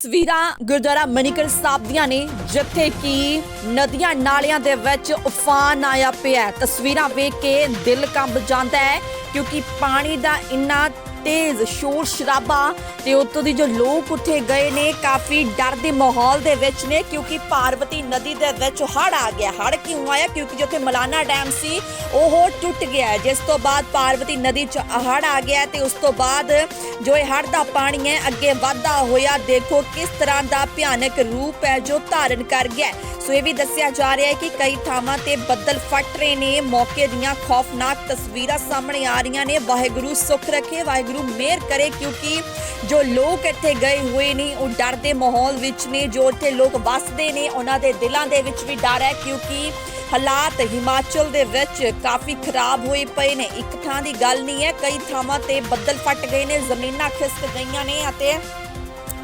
ਤਸਵੀਰਾਂ ਗੁਰਦੁਆਰਾ ਮਨੀਕਰ ਸਾਹਿਬ ਦੀਆਂ ਨੇ, ਜਿੱਥੇ ਕਿ ਨਦੀਆਂ ਨਾਲਿਆਂ ਦੇ ਵਿੱਚ ਉਫਾਨ ਆਇਆ ਪਿਆ ਤਸਵੀਰਾਂ ਵੇਖ ਕੇ ਦਿਲ ਕੰਬ ਜਾਂਦਾ ਹੈ। ਕਿਉਂਕਿ ਪਾਣੀ ਦਾ ਇੰਨਾ ਤੇਜ਼ ਸ਼ੋਰ ਸ਼ਰਾਬਾ ਤੇ ਉੱਤੋਂ ਦੀ ਜੋ ਲੋਕ ਉੱਥੇ ਗਏ ਨੇ, ਕਾਫੀ ਡਰ ਦੇ ਮਾਹੌਲ ਦੇ ਵਿੱਚ ਨੇ ਕਿਉਂਕਿ ਪਾਰਵਤੀ ਨਦੀ ਦੇ ਵਿੱਚ ਹੜ ਆ ਗਿਆ। ਹੜ ਕਿਉਂ ਆਇਆ? ਕਿਉਂਕਿ ਜਿੱਥੇ ਮਲਾਨਾ ਡੈਮ ਸੀ, ਉਹ ਟੁੱਟ ਗਿਆ ਜਿਸ ਤੋਂ ਬਾਅਦ ਪਾਰਵਤੀ ਨਦੀ 'ਚ ਹੜ ਆ ਗਿਆ ਤੇ ਉਸ ਤੋਂ ਬਾਅਦ ਜੋ ਇਹ ਹੜ ਦਾ ਪਾਣੀ ਹੈ, ਅੱਗੇ ਵਧਦਾ ਹੋਇਆ ਦੇਖੋ ਕਿਸ ਤਰ੍ਹਾਂ ਦਾ ਭਿਆਨਕ ਰੂਪ ਹੈ ਜੋ ਧਾਰਨ ਕਰ ਗਿਆ ਸੋ ਇਹ ਵੀ ਦੱਸਿਆ ਜਾ ਰਿਹਾ ਹੈ ਕਿ ਕਈ ਥਾਵਾਂ ਤੇ ਬੱਦਲ ਫਟ ਰਹੇ ਨੇ। ਮੌਕੇ ਦੀਆਂ ਖੌਫਨਾਕ ਤਸਵੀਰਾਂ ਸਾਹਮਣੇ ਆ ਰਹੀਆਂ ਨੇ ਵਾਹਿਗੁਰੂ ਸੁੱਖ ਰੱਖੇ, ਵਾਹਿਗੁਰੂ ਮਿਹਰ ਕਰੇ ਕਿਉਂਕਿ ਜੋ ਲੋਕ ਇੱਥੇ ਗਏ ਹੋਏ ਨੇ, ਉਹ ਡਰ ਦੇ ਮਾਹੌਲ ਵਿੱਚ ਨੇ, ਜੋ ਇੱਥੇ ਲੋਕ ਵੱਸਦੇ ਨੇ, ਉਹਨਾਂ ਦੇ ਦਿਲਾਂ ਦੇ ਵਿੱਚ ਵੀ ਡਰ ਹੈ ਕਿਉਂਕਿ ਹਾਲਾਤ ਹਿਮਾਚਲ ਦੇ ਵਿੱਚ ਕਾਫੀ ਖਰਾਬ ਹੋਏ ਪਏ ਨੇ। ਇੱਕ ਥਾਂ ਦੀ ਗੱਲ ਨਹੀਂ ਹੈ, ਕਈ ਥਾਵਾਂ ਤੇ ਬੱਦਲ ਫਟ ਗਏ ਨੇ, ਜ਼ਮੀਨਾਂ ਖਿਸਕ ਗਈਆਂ ਨੇ ਅਤੇ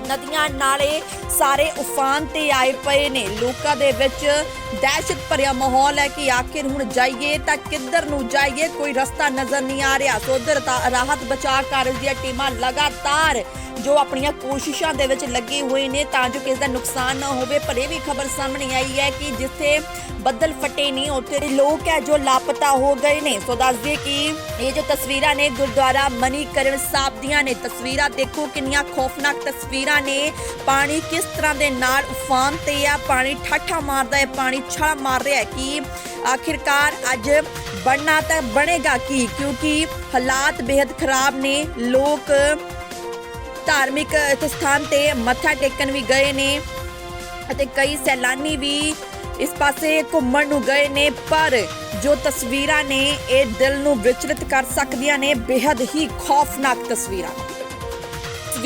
ਨਦੀਆਂ ਨਾਲੇ ਸਾਰੇ ਉਫਾਨ ਤੇ ਆਏ ਪਏ ਨੇ। ਲੋਕਾਂ ਦੇ ਵਿੱਚ ਦਹਿਸ਼ਤ ਭਰਿਆ ਮਾਹੌਲ ਹੈ ਕਿ ਆਖਿਰ ਹੁਣ ਜਾਈਏ ਤਾਂ ਕਿੱਧਰ ਨੂੰ ਜਾਈਏ? ਕੋਈ ਰਸਤਾ ਨਜ਼ਰ ਨਹੀਂ ਆ ਰਿਹਾ। ਸੋ ਉਧਰ ਰਾਹਤ ਬਚਾਅ ਕਾਰਜ ਦੀਆਂ ਟੀਮਾਂ ਲਗਾਤਾਰ ਜੋ ਆਪਣੀਆਂ ਕੋਸ਼ਿਸ਼ਾਂ ਦੇ ਵਿੱਚ ਲੱਗੇ ਹੋਏ ਨੇ ਤਾਂ ਜੋ ਕਿਸੇ ਦਾ ਨੁਕਸਾਨ ਨਾ ਹੋਵੇ। ਪਰ ਇਹ ਵੀ ਖਬਰ ਸਾਹਮਣੇ ਆਈ ਹੈ ਕਿ ਜਿੱਥੇ ਬੱਦਲ ਫਟੇ ਨਹੀਂ ਉੱਥੇ ਲੋਕ ਹੈ ਜੋ ਲਾਪਤਾ ਹੋ ਗਏ ਨੇ। ਸੋ ਦੱਸ ਦਈਏ ਕਿ ਇਹ ਜੋ ਤਸਵੀਰਾਂ ਨੇ ਗੁਰਦੁਆਰਾ ਮਨੀਕਰਨ ਸਾਹਿਬ ਦੀਆਂ ਨੇ। ਤਸਵੀਰਾਂ ਦੇਖੋ ਕਿੰਨੀਆਂ ਖੌਫਨਾਕ ਤਸਵੀਰਾਂ ਉਹਨਾਂ ਨੇ ਪਾਣੀ ਕਿਸ ਤਰ੍ਹਾਂ ਦੇ ਨਾਲ ਉਫਾਨ ਤੇ ਆ? ਪਾਣੀ ਠਾਠਾ ਮਾਰਦਾ ਹੈ, ਪਾਣੀ ਛਾਲਾ ਮਾਰ ਰਿਹਾ ਹੈ ਕਿ ਆਖਿਰਕਾਰ ਅੱਜ ਬਣਨਾ ਤਾਂ ਬਣੇਗਾ ਕੀ? ਕਿਉਂਕਿ ਹਾਲਾਤ ਬੇहद ਖਰਾਬ ਨੇ। ਲੋਕ ਧਾਰਮਿਕ ਸਥਾਨ ਤੇ ਮੱਥਾ ਟੇਕਣ ਵੀ ਗਏ ਨੇ ਅਤੇ ਕਈ ਸੈਲਾਨੀ ਵੀ ਇਸ ਪਾਸੇ ਘੁੰਮਣ ਨੂੰ ਗਏ ਨੇ, ਪਰ ਜੋ ਤਸਵੀਰਾਂ ਨੇ, ਇਹ ਦਿਲ ਨੂੰ ਵਿਚਲਿਤ ਕਰ ਸਕਦੀਆਂ ਨੇ। ਬੇहद ਹੀ ਖੌਫਨਾਕ ਤਸਵੀਰਾਂ।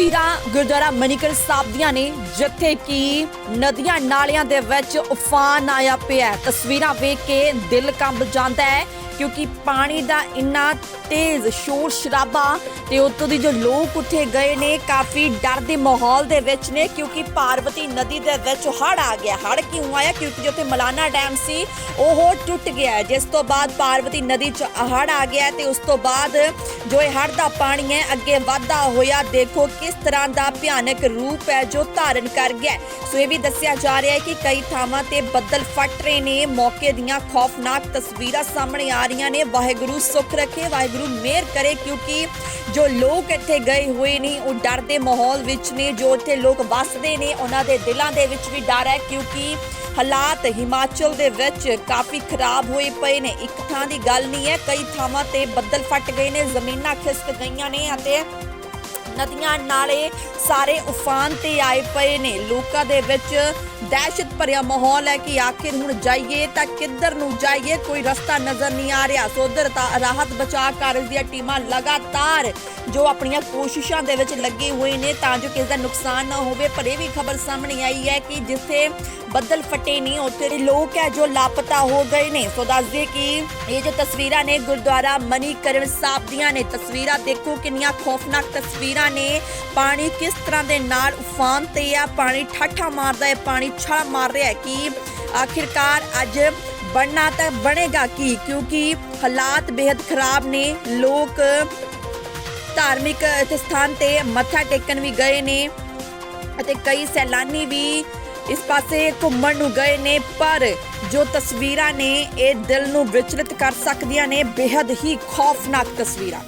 ਤਸਵੀਰਾਂ ਗੁਰਦੁਆਰਾ ਮਨੀਕਰ ਸਾਹਿਬ ਦੀਆਂ ਨੇ, ਜਿੱਥੇ ਕਿ ਨਦੀਆਂ ਨਾਲਿਆਂ ਦੇ ਵਿੱਚ ਉਫਾਨ ਆਇਆ ਪਿਆ ਤਸਵੀਰਾਂ ਵੇਖ ਕੇ ਦਿਲ ਕੰਬ ਜਾਂਦਾ ਹੈ। ਕਿਉਂਕਿ ਪਾਣੀ ਦਾ ਇੰਨਾ ਤੇਜ਼ ਸ਼ੋਰ ਸ਼ਰਾਬਾ ਤੇ ਉੱਤੋਂ ਦੀ ਜੋ ਲੋਕ ਉੱਥੇ ਗਏ ਨੇ, ਕਾਫੀ ਡਰ ਦੇ ਮਾਹੌਲ ਦੇ ਵਿੱਚ ਨੇ ਕਿਉਂਕਿ ਪਾਰਵਤੀ ਨਦੀ ਦੇ ਵਿੱਚ ਹੜ ਆ ਗਿਆ। ਹੜ ਕਿਉਂ ਆਇਆ? ਕਿਉਂਕਿ ਜਿੱਥੇ ਮਲਾਨਾ ਡੈਮ ਸੀ, ਉਹ ਟੁੱਟ ਗਿਆ ਜਿਸ ਤੋਂ ਬਾਅਦ ਪਾਰਵਤੀ ਨਦੀ 'ਚ ਹੜ ਆ ਗਿਆ ਹੈ ਤੇ ਉਸ ਤੋਂ ਬਾਅਦ ਜੋ ਇਹ ਹੜ ਦਾ ਪਾਣੀ ਹੈ, ਅੱਗੇ ਵਾਧਾ ਹੋਇਆ ਦੇਖੋ ਕਿਸ ਤਰ੍ਹਾਂ ਦਾ ਭਿਆਨਕ ਰੂਪ ਹੈ ਜੋ ਧਾਰਨ ਕਰ ਗਿਆ ਸੋ ਇਹ ਵੀ ਦੱਸਿਆ ਜਾ ਰਿਹਾ ਹੈ ਕਿ ਕਈ ਥਾਵਾਂ ਤੇ ਬੱਦਲ ਫਟ ਰਹੇ ਨੇ। ਮੌਕੇ ਦੀਆਂ ਖੌਫਨਾਕ ਤਸਵੀਰਾਂ ਸਾਹਮਣੇ ਆ ਰਹੀਆਂ ਨੇ ਵਾਹਿਗੁਰੂ ਸੁੱਖ ਰੱਖੇ, ਵਾਹਿਗੁਰੂ ਮਿਹਰ ਕਰੇ ਕਿਉਂਕਿ ਜੋ ਲੋਕ ਇੱਥੇ ਗਏ ਹੋਏ ਨੇ, ਉਹ ਡਰ ਦੇ ਮਾਹੌਲ ਵਿੱਚ ਨੇ, ਜੋ ਇੱਥੇ ਲੋਕ ਵੱਸਦੇ ਨੇ, ਉਹਨਾਂ ਦੇ ਦਿਲਾਂ ਦੇ ਵਿੱਚ ਵੀ ਡਰ ਹੈ ਕਿਉਂਕਿ ਹਾਲਾਤ ਹਿਮਾਚਲ ਦੇ ਵਿੱਚ ਕਾਫੀ ਖਰਾਬ ਹੋਏ ਪਏ ਨੇ। ਇੱਕ ਥਾਂ ਦੀ ਗੱਲ ਨਹੀਂ ਹੈ, ਕਈ ਥਾਵਾਂ ਤੇ ਬੱਦਲ ਫਟ ਗਏ ਨੇ, ਜ਼ਮੀਨਾਂ ਖਿਸਕ ਗਈਆਂ ਨੇ ਅਤੇ ਨਦੀਆਂ ਨਾਲੇ ਸਾਰੇ ਉਫਾਨ ਤੇ ਆਏ ਪਏ ਨੇ। ਲੋਕਾਂ ਦੇ ਵਿੱਚ ਦਹਿਸ਼ਤ ਭਰਿਆ ਮਾਹੌਲ ਹੈ ਕਿ ਆਖਿਰ ਹੁਣ ਜਾਈਏ ਤਾਂ ਕਿੱਧਰ ਨੂੰ ਜਾਈਏ, ਕੋਈ ਰਸਤਾ ਨਜ਼ਰ ਨਹੀਂ ਆ ਰਿਹਾ। ਸੋ ਉਧਰ ਰਾਹਤ ਬਚਾਅ ਕਾਰਜ ਦੀਆਂ ਟੀਮਾਂ ਲਗਾਤਾਰ ਜੋ ਆਪਣੀਆਂ ਕੋਸ਼ਿਸ਼ਾਂ ਦੇ ਵਿੱਚ ਲੱਗੇ ਹੋਏ ਨੇ ਤਾਂ ਜੋ ਕਿਸੇ ਦਾ ਨੁਕਸਾਨ ਨਾ ਹੋਵੇ। ਪਰ ਇਹ ਵੀ ਖਬਰ ਸਾਹਮਣੇ ਆਈ ਹੈ ਕਿ ਜਿੱਥੇ ਬੱਦਲ ਫਟੇ ਨਹੀਂ ਉੱਥੇ ਲੋਕ ਹੈ ਜੋ ਲਾਪਤਾ ਹੋ ਗਏ ਨੇ। ਸੋ ਦੱਸ ਕਿ ਇਹ ਜੋ ਤਸਵੀਰਾਂ ਨੇ ਗੁਰਦੁਆਰਾ ਮਨੀਕਰਨ ਸਾਹਿਬ ਦੀਆਂ ਨੇ, ਤਸਵੀਰਾਂ ਦੇਖੋ ਕਿੰਨੀਆਂ ਖੌਫਨਾਕ ਤਸਵੀਰਾਂ ਲੋਕਾਂ ਨੇ ਪਾਣੀ ਕਿਸ ਤਰ੍ਹਾਂ ਦੇ ਨਾਲ ਉਫਾਨ ਤੇ ਆ, ਪਾਣੀ ਠਾਠਾ ਮਾਰਦਾ ਹੈ, ਪਾਣੀ ਛਾਲ ਮਾਰ ਰਿਹਾ ਕਿ ਆਖਿਰਕਾਰ ਅੱਜ ਬਣਨਾ ਤਾਂ ਬਣੇਗਾ ਕੀ? ਕਿਉਂਕਿ ਹਾਲਾਤ ਬੇहद ਖਰਾਬ ਨੇ, ਲੋਕ ਧਾਰਮਿਕ ਸਥਾਨ ਤੇ ਮੱਥਾ ਟੇਕਣ ਵੀ ਗਏ ਨੇ ਅਤੇ ਕਈ ਸੈਲਾਨੀ ਵੀ ਇਸ ਪਾਸੇ ਘੁੰਮਣ ਨੂੰ ਗਏ ਨੇ, ਪਰ ਜੋ ਤਸਵੀਰਾਂ ਨੇ, ਇਹ ਦਿਲ ਨੂੰ ਵਿਚਲਿਤ ਕਰ ਸਕਦੀਆਂ ਨੇ ਬੇहद ਹੀ ਖੌਫਨਾਕ ਤਸਵੀਰਾਂ